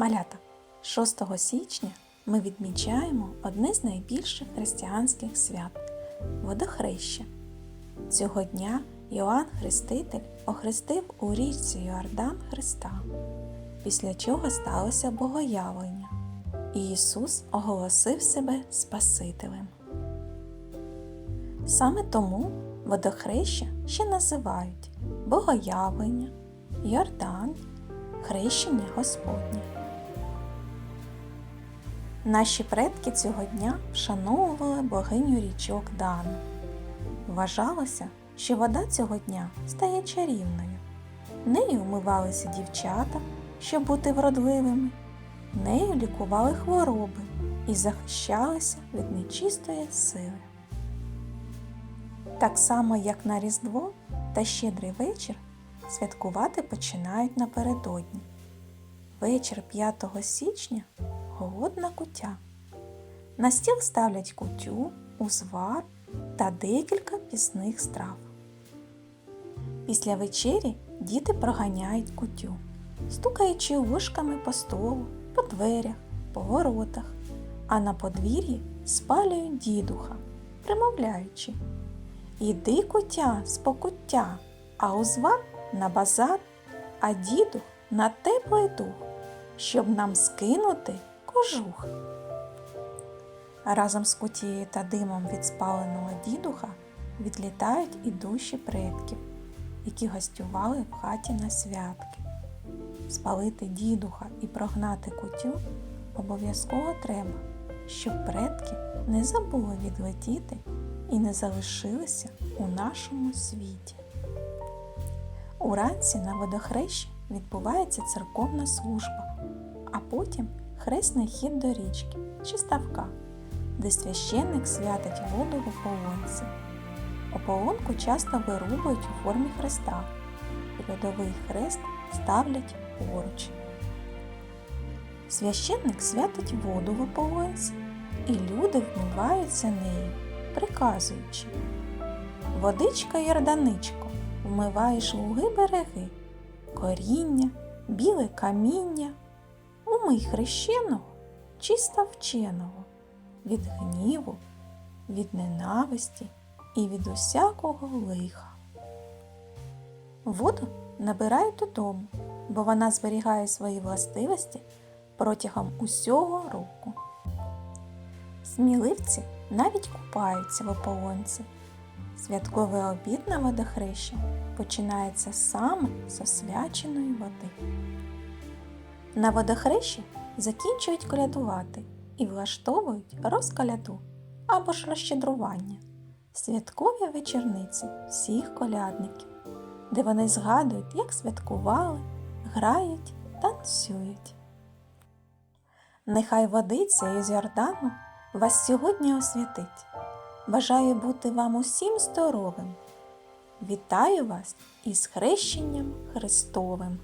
Малята, 6 січня ми відмічаємо одне з найбільших християнських свят водохреща. Цього дня Йоанн Хреститель охрестив у річці Йордан Христа, після чого сталося богоявлення, і Ісус оголосив себе Спасителем. Саме тому водохреща ще називають Богоявлення, Йордан, Хрещення Господнє. Наші предки цього дня вшановували богиню річок Дану. Вважалося, що вода цього дня стає чарівною. Нею вмивалися дівчата, щоб бути вродливими, нею лікували хвороби і захищалися від нечистої сили. Так само, як на Різдво та щедрий вечір, святкувати починають напередодні. Вечір 5 січня голодна кутя. На стіл ставлять кутю, узвар та декілька пісних страв. Після вечері діти проганяють кутю, стукаючи ложками по столу, по дверях, по воротах, а на подвір'ї спалюють дідуха, примовляючи Іди кутя з покуття, а узвар на базар, а діду на теплий дух, щоб нам скинути кожух. Разом з кутією та димом від спаленого дідуха відлітають і душі предків, які гостювали в хаті на святки. Спалити дідуха і прогнати кутю обов'язково треба, щоб предки не забули відлетіти і не залишилися у нашому світі. Уранці на водохрещі відбувається церковна служба, а потім хресний хід до річки чи ставка, де священник святить воду в ополонці. Ополонку часто вирубують у формі хреста, і льодовий хрест ставлять поруч. Священник святить воду в ополонці, і люди вмиваються нею, приказуючи Водичка Йорданичко, вмиваєш луги береги, коріння, біле каміння, умий хрещеного, чиста вченого, від гніву, від ненависті і від усякого лиха. Воду набирають додому, бо вона зберігає свої властивості протягом усього року. Сміливці навіть купаються в ополонці. Святковий обід на водохреща починається саме з освяченої води. На водохрещі закінчують колядувати і влаштовують розколяду або ж розщедрування, святкові вечорниці всіх колядників, де вони згадують, як святкували, грають, танцюють. Нехай водиця із Йордану вас сьогодні освятить. Бажаю бути вам усім здоровим. Вітаю вас із хрещенням Христовим.